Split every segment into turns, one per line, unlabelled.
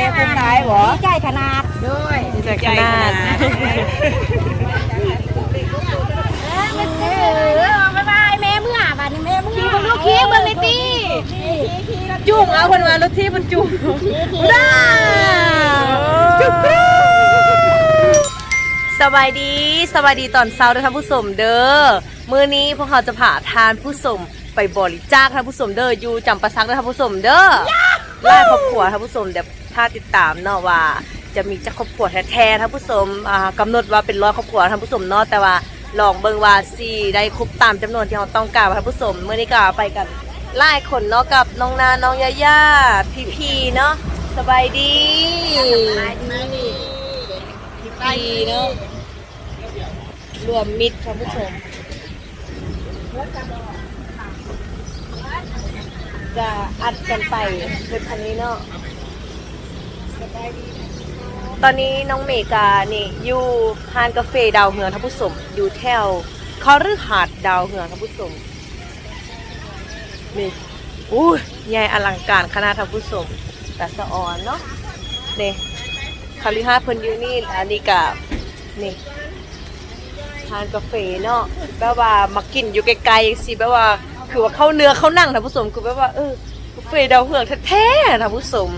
ม่ผู้ขายบ่
ดีใจขนาด
ด้วย
ดีใจขนาด
เออบ๊ายบายแม่เมื่อบัดนี้แม่เมื่อขี่เบิ่งลูกขี่เบิ่งเลยติ
จุ่มเอาคนมารถที่มันจุ่ม
ได้
จุ๊บสบายดีสบายดีตอนเช้าด้วยท่านผู้ชมเด้อมื้อนี้พวกเราจะพาทานผู้ชมไปบริจาคท่านผู้ชมเด้ออยู่จำปาซักด้วยท่านผู้ชมเด้อล่าครอบครัวท่านผู้ชมเดี๋ยว ถ้าติดตามเนาะว่าจะมีจักครอบครัวแท้ๆท่านผู้ชมอ่ากำหนดว่าเป็นร้อยครอบครัวท่านผู้ชมเนาะแต่ว่าลองเบิ่งว่าสิได้ครบตามจำนวนที่เราต้องการท่านผู้ชมเมื้อนี้ก็ไปกันหลายคนเนาะกับน้องนาน้องยาย่าพี่พีเนาะสบายดีพี่พีเนาะรวมมิตรท่านผู้ชมจะอัดกันไปเป็นคันนี้เนาะ ตอนนี้น้องเมกานี่อยู่ฮานกาแฟดาวเหืองท่านผู้ชมอยู่แถวคอรือหาดดาวเหืองท่านผู้ชมนี่อู้ยใหญ่อลังการคณะท่านผู้ชมแต่สะออนเนาะนี่คาริฮาเพิ่นอยู่นี่อันนี้กับนี่ทานกาแฟเนาะแบบว่ามากินอยู่ไกลๆสิแบบว่า คือว่าเข้าเนื้อเข้านั่งท่านผู้ชมคือแบบว่าเออกาแฟดาวเหืองแท้ๆท่านผู้ชม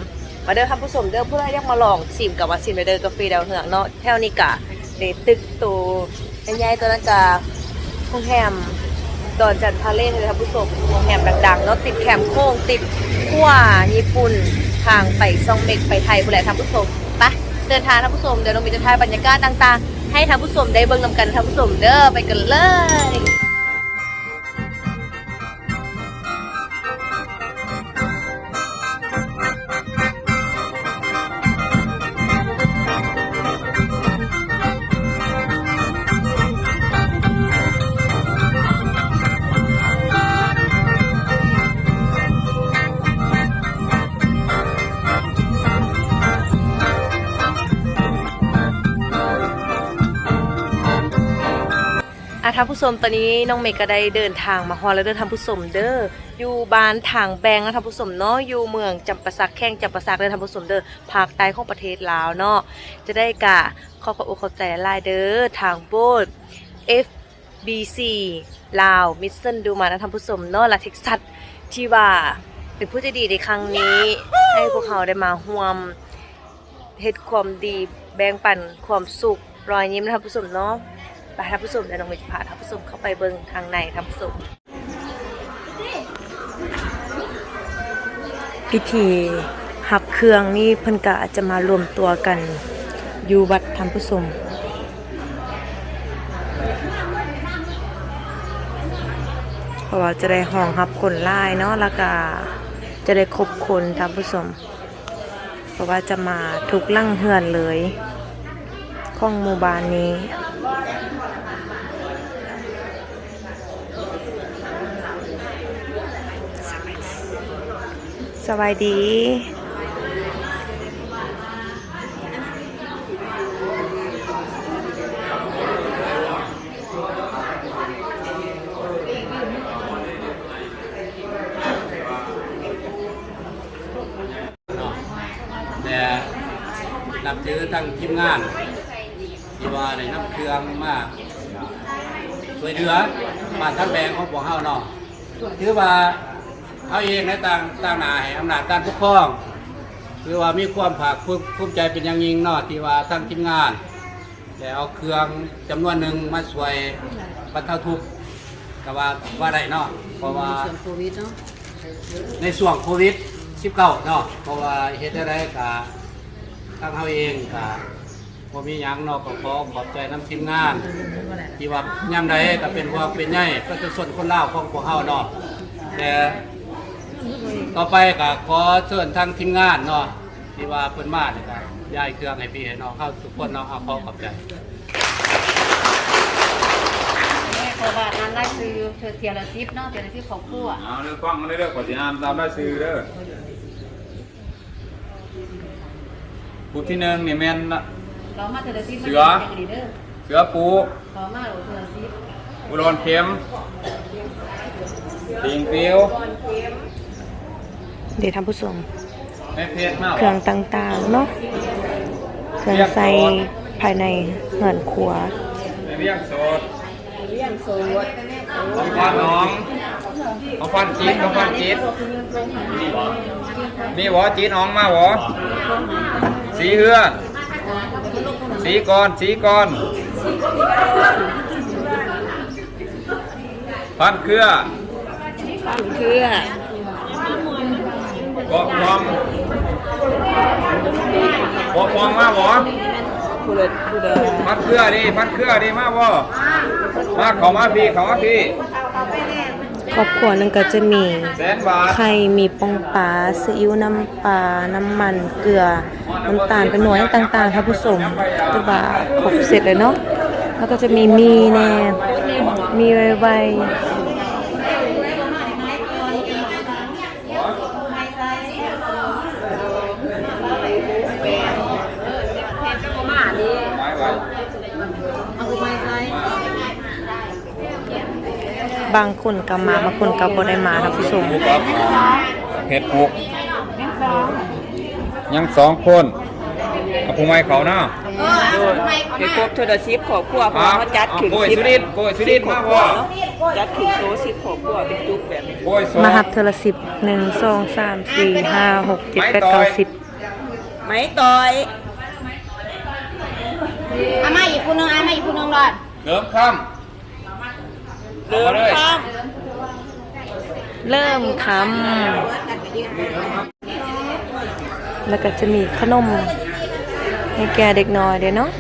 มาเด้อท่านผู้ชมเด้อเพื่ออยากมาลองชิมกับว่าชิมไปเด้อกาแฟดาวเหืองเนาะแถวนี้กะเดตึกตัวใหญ่ๆตัวนั้นกะโรงแรมดอนจันทาเลสเลยท่านผู้ชมโรงแรมดังๆเนาะติดแคมโค้งติดขั้วญี่ปุ่นทางไปซองเมกไปไทยบุรีท่านผู้ชมไปเดินทางท่านผู้ชมเดี๋ยวเรามีจะถ่ายบรรยากาศต่างๆ ให้ท่านผู้ชมได้เบิ่งนำกันท่านผู้ชมเด้อไปกันเลย ท่านผู้ชมตอนนี้น้องเมย์ก็ได้เดินทางมาฮอลแล้วเด้อท่านผู้ชมเด้ออยู่บ้านทางแบงนะท่านผู้ชมเนาะอยู่เมืองจำปาสักแข้งจำปาสักเด้อท่านผู้ชมเด้อภาคใต้ของประเทศลาวเนาะจะได้กะขอขอบอกขอบใจหลายเด้อทางโบส FBC ลาวมิสเซนดูมานะท่านผู้ชมเนาะละเท็กซัสที่ว่าเป็นผู้ใจดีในครั้งนี้ ให้พวกเขาได้มาร่วมเฮ็ดความดีแบ่งปันความสุขรอยยิ้มนะท่านผู้ชมเนาะ ไปท่านผู้ชมเดี๋ยวน้องเมย์จะพาท่านผู้ชมเข้าไปเบิ่งทางในท่านผู้ชมพิธีหับเครื่องนี่เพิ่นกะจะมารวมตัวกันอยู่วัดท่านผู้ชมเพราะว่าจะได้ห้องรับคนหลายเนาะแล้วก็จะได้ครบคนท่านผู้ชมเพราะว่าจะมาทุกลั่งเฮือนเลย ของหมู่บ้านนี้ สบายดี
แต่นับถือทั้งทีมงาน ที่ว่าได้ำเครื่องมาช่วยเหลือบ้าทั้งแบงของพวกเฮาเนาะถือว่า เฮาเองในต่างต่างหน้าให้อำนาจการปกครอง คือว่ามีความภาคภูมิใจเป็นอย่างยิ่งเนาะที่ว่าทั้งทีมงานได้เอาเครื่องจำนวนหนึ่งมาช่วยบรรเทาทุกข์ก็ว่าว่าได้เนาะเพราะว่า
โควิดเนาะ
ในช่วงโควิด19เนาะเพราะว่าเฮ็ดได้กะทางเฮาเองกะบ่มีหยังเนาะก็ขอขอบใจน้ำทีมงาน ที่ว่ายามใดก็เป็นพวกเป็นใหญ่ก็จะส่วนคนลาวของพวกเฮาเนาะแต่ ต่อไปก็ขอเชิญทางทีมงานเนาะที่ว่าเพิ่นมาเนี่ยก็ย้ายเครื่องให้พี่ให้น้องเฮาทุกคนเนาะเอาขอขอบใจ
แม่ขอบาทนั้นได้ซื้อเธอเทียละซิปเนาะเทียละซิปของคู่อะ
เอาเรื่องฟังมาเรื่อยๆกว่าสิอ่านตามได้ซื้อเด้อผู้ที่หนึ่งนี่แม่นละ
เรามาเธอละซิป
เสือ
ดีเด้อ
เสือปู
ขอมาโหลเธอละซิป
อุดรเข็มติงเปียว
เดี๋ยวท่านผู้ชม
ไม่เพชรมาก
เครื่องต่างๆเนาะเครื่องใส่ภายในเหือนครัว
เรียกโสดเรียกโสดของพันน้องของพันจีดของพันจีดมีหวอจีดน้องมาหวอสีเฮือสีกรสีกรพันเครือ
เครือ
เกาะพองเกาะพองมาหวอ
ผู้เลิศผู้เลิศ
พันเครือดิพันเครือดิมาบ่มาเขามาพี่เขามาพี่
ครอบครัวหนึงก็จะมี
แสนบาท
ไข่มีปองปลาซีอิ๊วน้ำปลา น้ำมันเกลือ น้ำตาลเป็นหน่วยต่างๆครับผู้ชมตัวบาครบเสร็จเลยเนาะแล้วก็จะมีมีแน่มีไวไบางคนก็มาบางคนก็บ่ได้มาครับผู้ชม
เห็ดหกยังสองคนเอาผู้ไม้เขาเนาะ
ไปครบโทรศัพท์ขอบครัวเพราะว่าเขาจัดขึ้น
โอ้ย
สิบ
สุรินทร์โอ้ยสุรินทร์มาบ่
จัดขึ้นโตสิบขอบครัวเป็นจุกแบบนี้
โอ้ยสอง
มาหับโทรศัพท์หนึ่งสองสามสี่ห้าหกเจ็ดแปดเก้าสิบไม้ต่อย
อามาอีกผู้หนึงอามาอีกผู้หนึงรอด
เริ่มค่ำ
เริ่มคำเริ่มคำแล้วก็จะมีขนมให้แกเด็กน้อยเด้เนาะ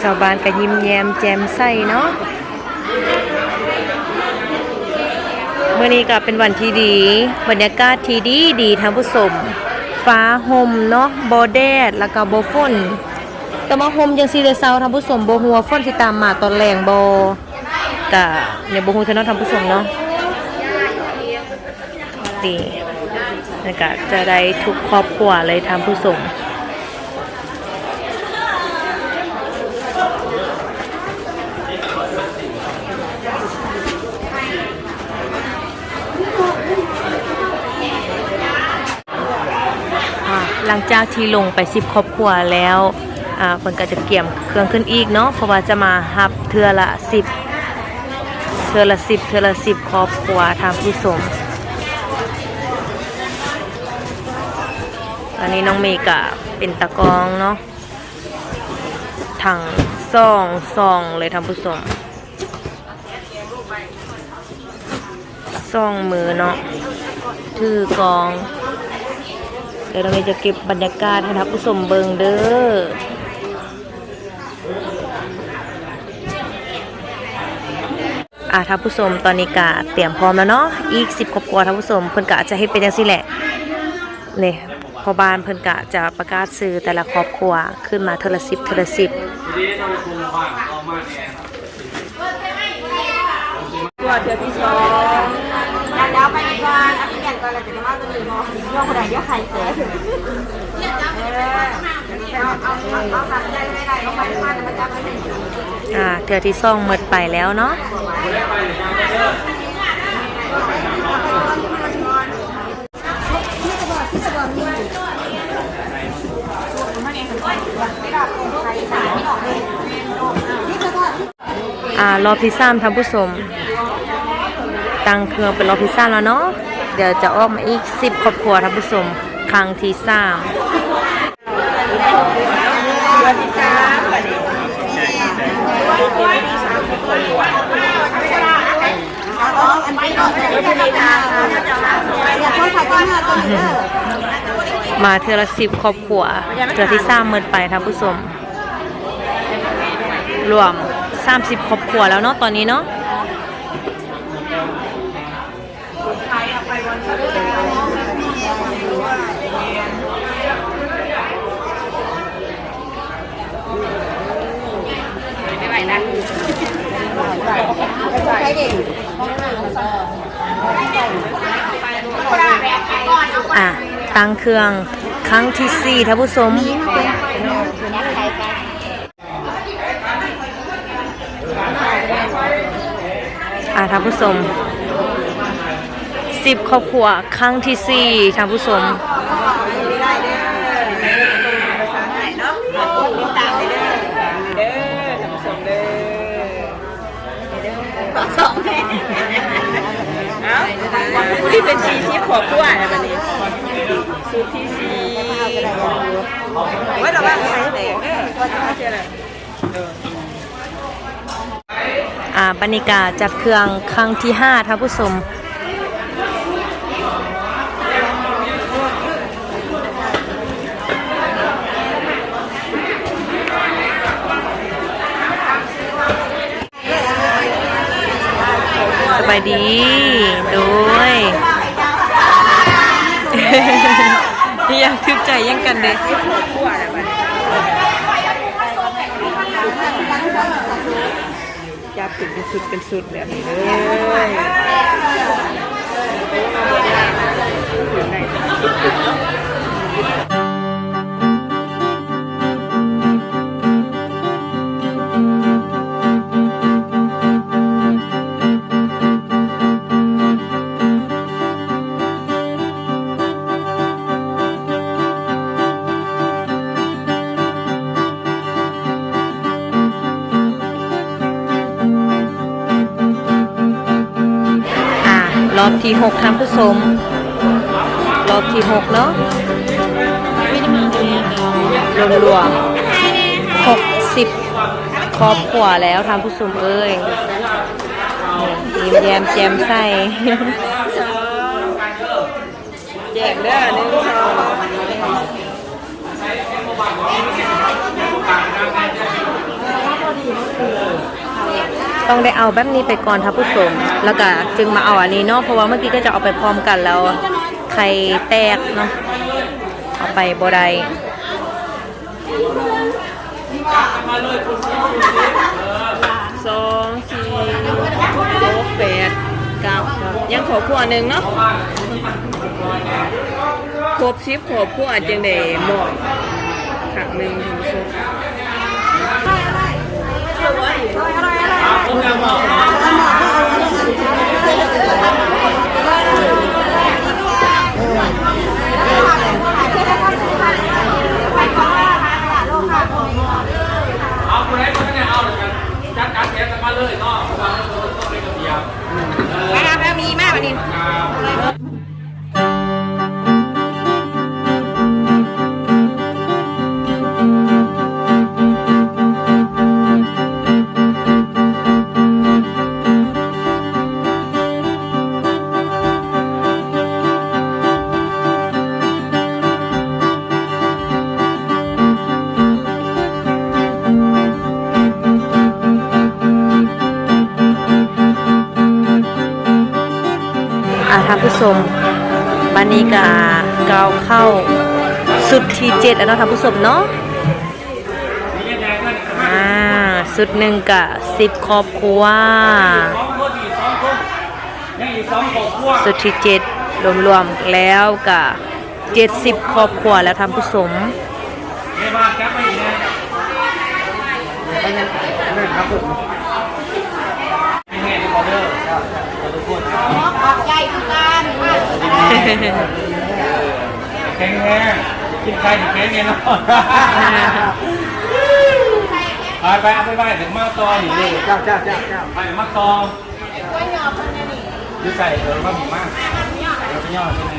ชาวบ้านก็ยิ้มแย้มแจ่มใสเนาะ เมื่อนี้ก็เป็นวันที่ดี บรรยากาศที่ดีดีท่านผู้ชมฟ้าห่มเนาะบแดดแล้วก็บ่ฝนแต่มาห่มจังซี่แต่เช้าท่านผู้ชมบ่ฮู้ว่าฝนสิตามมาตอนแรงบ่ก็เนี่ยบ่ฮู้เท่านั้นท่านผู้ชมเนาะดีแล้วก็จะได้ทุกครอบครัวเลยท่านผู้ชม อ่า หลังจากที่ลงไปสิบครอบครัวแล้วอ่าคนก็จะเกี่ยมเครื่องขึ้นอีกเนาะเพราะว่าจะมาหับเทือละสิบเทือละสิบเทือละสิบครอบครัวทางผู้สมอันนี้น้องเมย์กะเป็นตะกรองเนาะถังซองซองเลยทางผู้สมซองมือเนาะถือกอง เดี๋ยวเราจะเก็บบรรยากาศให้ท่านผู้ชมเบิงเด้ออาท่านผู้ชมตอนนี้กะเตรียมพร้อมแล้วเนาะอีกสิบครอบครัวท่านผู้ชมเพิ่นกะจะให้เป็นจังซี่แหละเนี่ยพอบ้านเพิ่นกะจะประกาศซื้อแต่ละครอบครัวขึ้นมาเทละสิบเทละสิบตัวเทือที่สอง
เดี๋ยวไปก่อนอาไปเปลี่ยนก่อนแล้วจะมาตัวนี้เนาะยกบ่ได้เดี๋ยวใครเสียเออเอาเอาเอาเอาทำได้ไม่ได้เอาไปมาแล้วมันจะไม่ได้
อ่าเทือที่สองหมดไปแล้วเนาะอ่ารอบที่สามท่านผู้ชม ตั้งเครื่องเป็นรอบที่าแล้วเนาะเดี๋ยวจะออกมาอีกสิบครอบครัวท่านผู้ชมครั้งที่สามมาเทือละสิบครอบครัวเทือที่สามเมินไปท่านผู้ชม รวม 30 ครอบครัวแล้วเนาะตอนนี้เนาะ อะตั้งเครื่องครั้งที่สี่ท่านผู้ชมอ่าท่านผู้ชมสิบครอบครัวครั้งที่สี่ท่านผู้ชม
ได้เด้อภาษาไหนเนาะติดตามได้เด้อเด้อท่านผู้ชมเด้อสองแม่เอ้าวันนี้ เป็นชีชิปขอบคุณนะวันนี้สูตรที่สี่ไว้ระวังไข่แตกเด้อเชื่อเลย
อ่าบรรยากาศจัดเครื่องครั้งที่ห้าท่านผู้ชมสบายดีโดย ยังทึบใจยังกันเด้
จับเป็นสุดเป็นสุดแบบนี้เลย
รอบที่หกท่านผู้ชมรอบที่หกเนาะรวมรวมหกสิบครอบครัวแล้วท่านผู้ชมเอ้ยยิ้มแย้มแจ่มใส
แจกเด้อหนึ่งสอง
ต้องได้เอาแบบนี้ไปก่อนท่าผู้ชมแล้วก็จึงมาเอาอันนี้เนาะเพราะว่าเมื่อกี้ก็จะเอาไปพร้อมกันแล้วไข่แตกเนาะเอาไปบ่ได้
สองสี่หกแปดเก้ายังขอขั้วหนึ่งเนาะครบชิปขอบขั้วจังเดหมดขักหนึ่งถึงสุด
เอาคนไหนคนไหนเอาเลยกันจัดการแข่งกันมาเลยเนาะวางตัวตัวเป็นกระเบียบ
มาแล้วมีมากวันนี้
อ่าท่ ชมบันนี้ก็กาเข้าสุดที่เจ็ดแล้วเนาะท่านผู้ชมเนาะอ่าสุดหนึ่งกะสิบ
ครอบครัว
สุดที่เจ็ดรวมๆแล้วกะเจ็ดสิบครอบครัวแล้วท่านผู้ชม
ในบ้านแก๊ปไม่อีกนะไม่แห้งออเดอร์ทุกคน
ออกใจทุกการ
แข็งแรงกินไข่ถึงแข็งเงี้ยเนาะไปไปเอาไปไปถึงมากตอนี่เจ้าเจ้าเจ้าเจ้าไปมากตอนยืดใส่เออมาหมูมากเราจะย่อใช่ไหม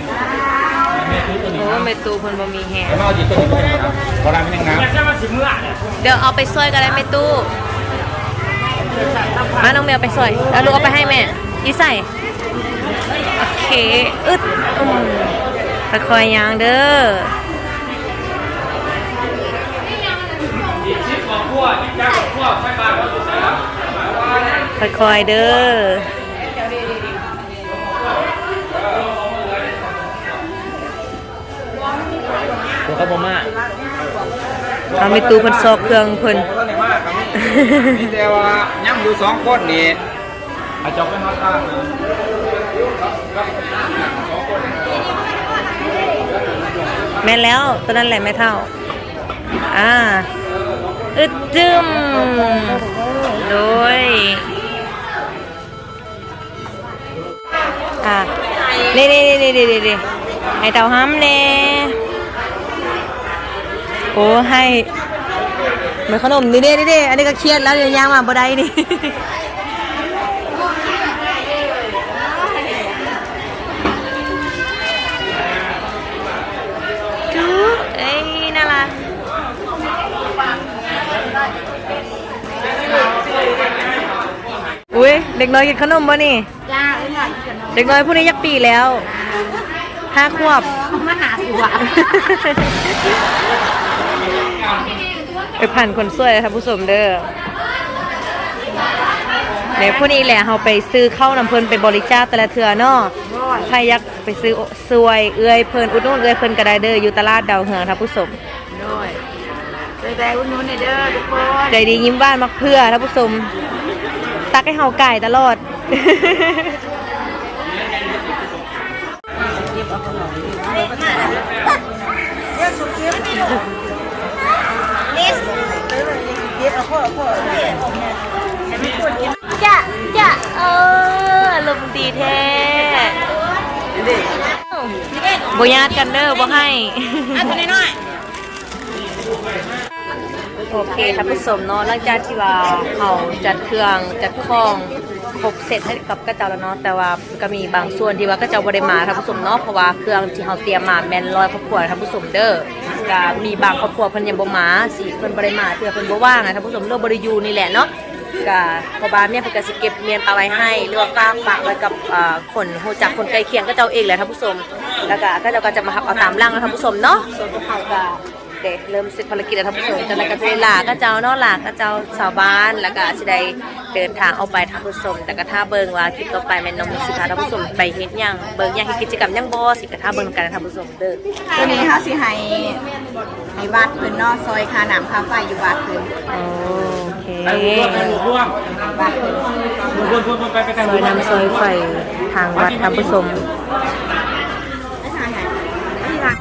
แม่ซื้ตัวนี้
โอ้เมตูเพิ่นบ่มีแฮง
เอาจีตัวนี้ไปนะครับโบราณเป็นยังไงเมื่อเนี่ย
เดี๋ยวเอาไปซอยกันได้เมตูมาน้องแมวไปซอยแล้วลูกเอาไปให้แม่อีใส่ อเคอึดอืมค่อยๆย่างเด้อ
อีกชิปของพวกอีกแก้วของพวกไม่บาทเราจะใส่แล้ว
ค่อยๆเด้อ
ตัวกระบอกมา
เอาเมตูพิ่นซอกเครื่องเพิ่น
มีแต่ว่าย่ำอยู่สองคนนี่อาจจะไปมาตางนะ
แม่แล้วตัวนั้นแหละแม่เท่า อ่าอึดจึมโดยอะนี่นี่นี่นี่นี่นี่ให้เต่าห้ำเน่โอ้ให้เหมือนขนมนี่เด้นี่เด้อันนี้ก็เครียดแล้วเดี๋ยวย่างมาบ่ได้นี่ จุ๊บเอ้ย น่ารักอุ้ยเด็กน้อยกินขนมบ่นี่
จ้าเอ้ยหน่อยกัน
เด็กน้อยผู้นี้ยักปีแล้วห้าขวบ
มาหาตัว
ไปผ่านคนสวยเลยครับผู้ชมเด้อ เดี๋ยวผู้นี้แหละเราไปซื้อข้าวน้ำเพลินไปบริจาคแต่ละเถื่อเนาะใครอยากไปซื้อซวยเอื้อยเพลินอุดหนุ่นเอื้อยเพลินกระไดเด้ออยู่ตลาดดาวเหืองครับผู้ชม
ด้วยใจใจอุ่นนุ่นเด้อทุกคน
ใจดียิ้มบ้านมักเพื่อท่านผู้ชมตักให้เฮาไก่ตลอดจะจะเอออารมณ์ดีแท้บ่ญาติกันเด้อบ่ให้
อะตัวน้อย
โอเคท่านผู้ชมเนาะหลังจากที่ว่าเขาจัดเครื่องจัดของครบเสร็จให้กับกระเจ้าแล้วเนาะแต่ว่าก็มีบางส่วนที่ว่ากระเจ้าบ่ได้มาท่านผู้ชมเนาะเพราะว่าเครื่องที่เขาเตรียมมาแมนร้อยครอบครัวท่านผู้ชมเด้อก็มีบางครอบครัวเพิ่นยังบ่มาสิเพิ่นบ่ได้มาเพื่อเพิ่นบ่ว่างนะท่านผู้ชมเรื่องบ่ได้อยู่นี่แหละเนาะ ก็พ่อบ้านเนี่ยเพิ่นก็สิเก็บเมียนเอาไว้ให้ หรือว่าฝากฝากไว้กับอ่าคนรู้จักคนใกล้เคียงก็เจ้าเองแหละท่านผู้ชมแล้วก็ก็เจ้าก็จะมารับเอาตามร่างนะท่านผู้ชมเนาะส่วนพวกเขาก็เด็กเริ่มเสร็จภารกิจแล้วท่านผู้ชมจากนั้นก็จะได้ลาก็เจ้าเนาะลาก็เจ้าชาวบ้านแล้วก็สิได้เดินทางเอาไปท่านผู้ชม แต่ก็ถ้าเบิ่งว่าคลิปต่อไปแม่นน้องมีสิพาท่านผู้ชมไปเฮ็ดหยังเบิ่งหยังเฮ็ดกิจกรรมหยังบ่สิก็ถ้าเบิ่งกันนะท่านผู้ชมเด้อ
ๆตัวนี้เขาสิให้ให้วัดเพิ่นเนาะซอยคาหนามคาไฟอยู่วัดเพิ่น
โอ เค
ไปรวมไปรวม
วัดเพิ่น
รวมรวมรวมไปไป
ซอยน้ำซอยไฟทางวัดท่านผู้ชม
ไม่ทางไหนที่ทาง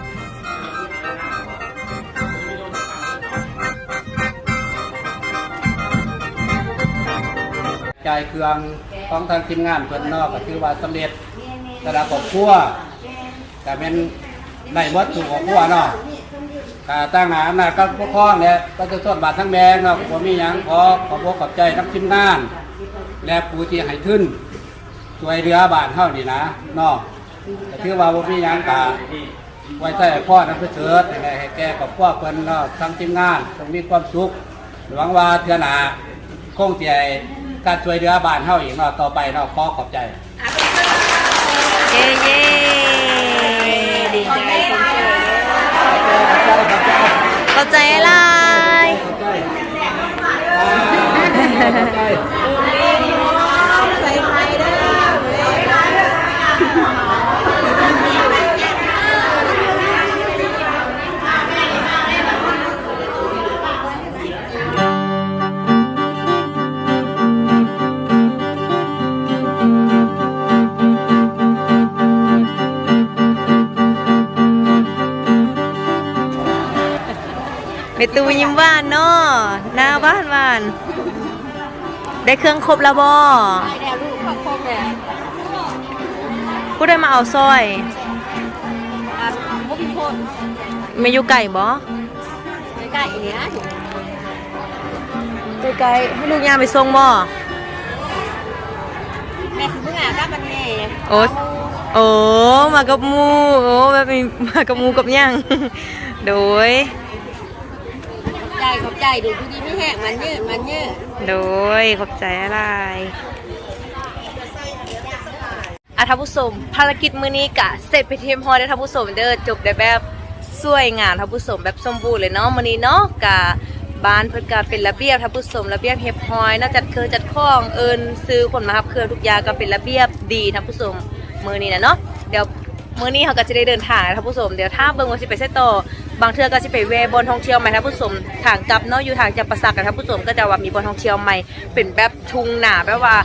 จ่ายเครื่องของทางทีมงานเพิ่นเนอกก็ถือว่าสำเร็จระดับครอบครัวก็เป็นได้หมดทุกครอบครัวเนาะ ก็ตั้งหาอำนาจก็ปกครองเนี่ยก็จะส่วนบาททั้งแบงเนาะบ่มีหยังขอขอบอกขอบใจทั้งทีมงาน และผู้ที่ให้ทุนช่วยเหลือบานเฮานี่นะเนาะก็ถือว่าบ่มีหยังก็ไว้ใต้พ่อนั้นเพื่อเถิดให้ให้แก่ครอบครัวเพิ่นเนาะทั้งทีมงานต้องมีความสุขหวังว่าเทือหนาคงจะการช่วยเหลือบานเฮาอีกเนาะต่อไปเนาะขอขอบใจ
เย้เย้ดีใจ คนสวยเข้าใจหลา นหวานได้เครื่องครบแล้วบ่
ไปแล้วลูกครอบครบแล้ว
ผู้ได้มาเอาซอย
อะบ่มีคน
ไม่อยู่ไก่บ่
ใกล้ๆเนี่ยถูก
ไก่ให้ลูกยามไปส่งบ่
แม่คือเมื่อไงก็มันแม่
โอ้โอ้มากับหมูโอ้แบบมีมากับหมูกับย่างโดย
ใจ ขอบใจดูดูดีไม่แห้งมันยืดมันยืด
โดยขอบใจอะไรอาท่านผู้ชมภารกิจมื้อนี้กะเสร็จไปเทียมฮอยแล้วท่านผู้ชมเด้อจบได้แบบสวยงามท่านผู้ชมแบบสมบูรณ์เลยเนาะมื้อนี้เนาะกะบ้านเพิ่นก็เป็นระเบียบท่านผู้ชมระเบียบเรียบร้อยเนาะจัดเครื่องจัดของเอิ้นซื้อคนมารับเครื่องทุกอย่างก็เป็นระเบียบดีท่านผู้ชมมื้อนี้นะเนาะเดี๋ยวมื้อนี้เขาก็จะได้เดินทางนะท่านผู้ชมเดี๋ยวถ้าเบิ่งว่าสิไปเซตโตอ บางเทือก็สิไปเวบนท่องเที่ยวใหม่ครับผู้ชมทางกลับเนาะอยู่ทางจับประสักกันครับผู้ชมก็จะว่ามีบนท่องเที่ยวใหม่เป็นแบบทุ่งหนาแบบว่า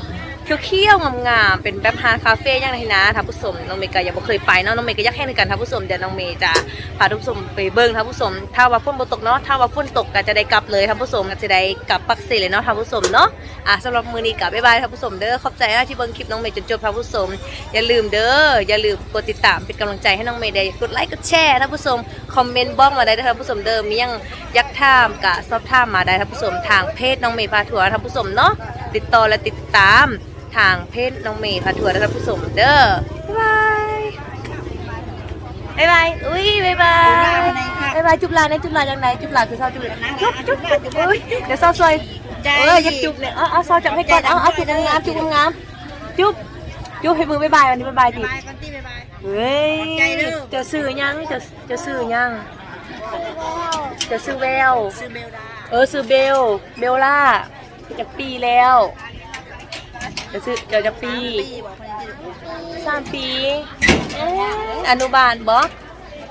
เคี้ยวๆงามๆเป็นแบบฮาร์ดคาเฟ่ย่างไรนะท่านผู้ชมน้องเมย์ก็ยังบ่เคยไปเนาะน้องเมย์ก็อยากแข่ในกันท่านผู้ชมเดี๋ยวน้องเมย์จะพาท่านผู้ชมไปเบิ่งท่านผู้ชมถ้าว่าฝนบ่ตกเนาะถ้าว่าฝนตกก็จะได้กลับเลยท่านผู้ชมก็จะได้กลับปักเสเลยเนาะท่านผู้ชมเนาะอะสำหรับมื้อนี้ก็บ๊ายบายท่านผู้ชมเด้อขอบใจนะที่เบิ่งคลิปน้องเมย์จนจบท่านผู้ชมอย่าลืมเด้ออย่าลืมกดติดตามเป็นกำลังใจให้น้องเมย์ได้กดไลค์กดแชร์ท่านผู้ชมคอมเมนต์บอกมาได้เด้อท่านผู้ชมเด้อมียังยากถามก็สอบถามมาได้ท่านผู้ชมทางเพจน้องเมย์พาทัวร์ท่านผู้ชมเนาะติดต่อและติดตาม ทางเพจน้องเมย์พาทัวร์ท่านผู้ชมเด้อบ๊ายบายบ๊ายบายอุ้ยบ๊ายบายบ๊ายบายจุ๊บลาในจุ๊บลาจังไหนจุ๊บลาคือเศร้าจุ๊บจุ๊บจุ๊บจุ๊บอุ้ยเดี๋ยวเศร้าซอยเอออยักจุ๊บเนี่ยเอาเอาเศร้าจับให้ก่อนเอาเอาจุ๊บงามๆจุ๊บงามๆจุ๊บจุ๊บให้มือบ๊ายบายวันนี้บ๊ายบายดิ
บายกันที่บายบาย
เฮ้ย
ใจเด้อ
จะซื้อยังจะจะซื้อยังจะซื้อแวว
ซื้อเบลดา
เออซื้อเบลเบลล่าจะปีแล้ว จะซื้อจะจะปี
ปีบอกคนที่
สามปีเอ๊ะอนุบาลบอ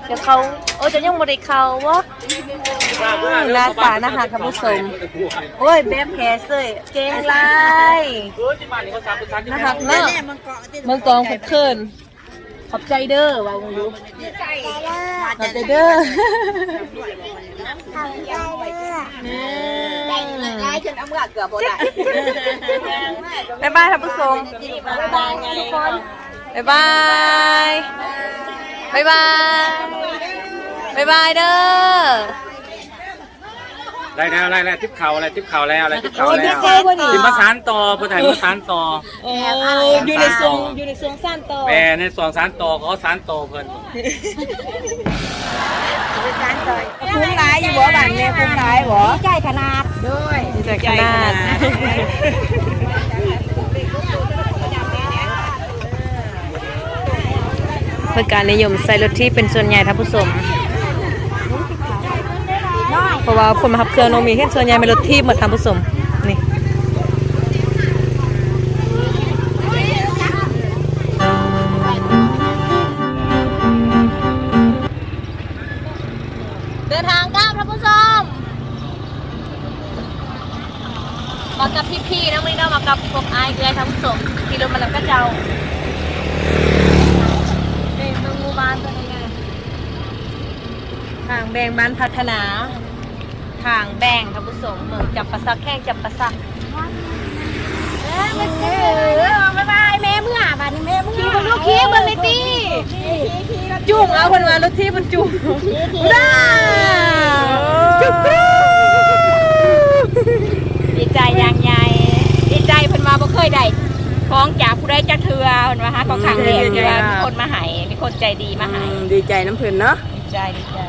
เดี๋ยวเขาโอ้จะยังบริเขาวะหน้าตาหน้าหาคำผู้ชมโอ้ยแบมแคสเลยเก่งไร
เออที่บ้านนี่เขาสามเป็นชั้นที่
นะ
แม่
คะ
แม่
เนาะ
แม่มังกรที่
เมืองกองขุดเคินขอบใจเด้อว่ามึงรู้
ใจ
ขอบใจเด้อ
ร้ายจนเอาเมื่อเกือบหมดละ
บ๊ายบายท่านผู้ชมบ๊ายบายทุกคนบ๊ายบายบ๊ายบายบ๊ายบายเด้อ
ได้แล้วได้แล้วทิปเข่าอะไรทิปเข่าแล้วอะไรทิปเข่า
โอ้ย
แล้ว
เท่ๆกว่านี้
ทิมประสานต่อผู้ถ่ายประสานต่อ
เอออยู่ในทรงอยู่ในทรงสั้นโต
แม่ในส่วนสารต่อเขาสารต่อเพิ่น
คุ้มร้ายอยู่บ่บ้านแม่คุ้มร้ายบ่ใจขนาดด้วย
ใจขนาดเพื่อการนิยมใส่รถที่เป็นส่วนใหญ่ท่านผู้ชมเพราะว่าคนมาขับเครื่องน้องมีเห็นส่วนใหญ่เป็นรถที่หมดท่านผู้ชม ล้วก็เจ้าเป็นเมืองหมู่บ้านตัวนี้ไงทางแบ่งบ้านพัฒนาทางแบ่งท่านผู้ชมเมืองจับประสักแข้งจับประสัก
มันเออบ๊ายบายแม่เมื่อบ้านนี้แม่เมื่อ
ขี่บนลูกขี่บนเลยตีจุ่งเอาคนมารถที่มันจุ่งได้จุ๊บกรูดีใจยังไงดีใจเพิ่นมาบ่เค ยได้ของจากผู้ใดจักเทือเพิ่นว่าฮะของขังแรกที่ว่ามีคนมาให้มีคนใจดีมาให้
ดีใจน้ำเพิ่นเนาะ
ดีใจดีใจ